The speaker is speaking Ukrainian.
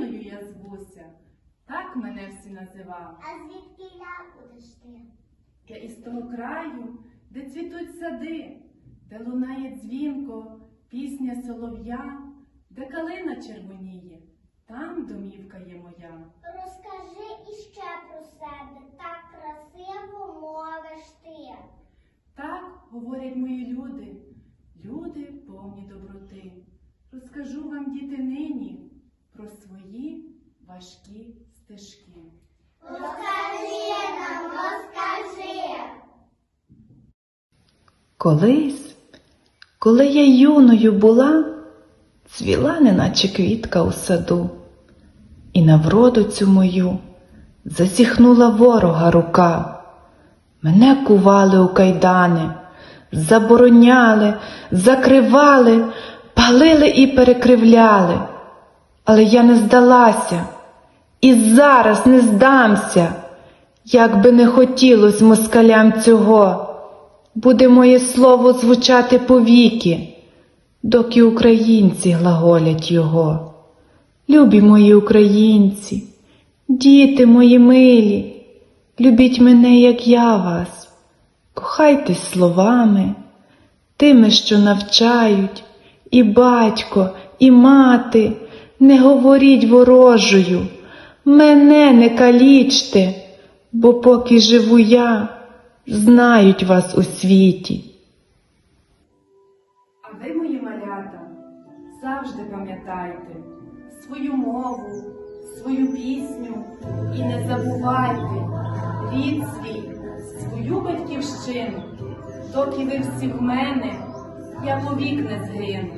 Україною я звуся. Так мене всі називали. А звідки я будеш ти? Я із того краю, де цвітуть сади, де лунає дзвінко, пісня солов'я, де калина червоніє, там домівка є моя. Розкажи іще про себе, так красиво мовиш ти. Так говорять мої люди, люди повні доброти. Розкажу вам, діти, нині про свої важкі стежки. Розкажи нам, розкажи. Колись, коли я юною була, цвіла неначе квітка у саду, і на вроду цю мою засіхнула ворога рука. Мене кували у кайдани, забороняли, закривали, палили і перекривляли. Але я не здалася і зараз не здамся, як би не хотілось москалям цього буде моє слово звучати повіки, доки українці глаголять його. Любі мої українці, діти мої милі, любіть мене, як я вас, кохайтесь словами, тими, що навчають, і батько, і мати, не говоріть ворожою, мене не калічте, бо поки живу я, знають вас у світі. А ви, мої малята, завжди пам'ятайте свою мову, свою пісню і не забувайте рід свій, свою батьківщину, доки ви всі в мене, я повік не згину.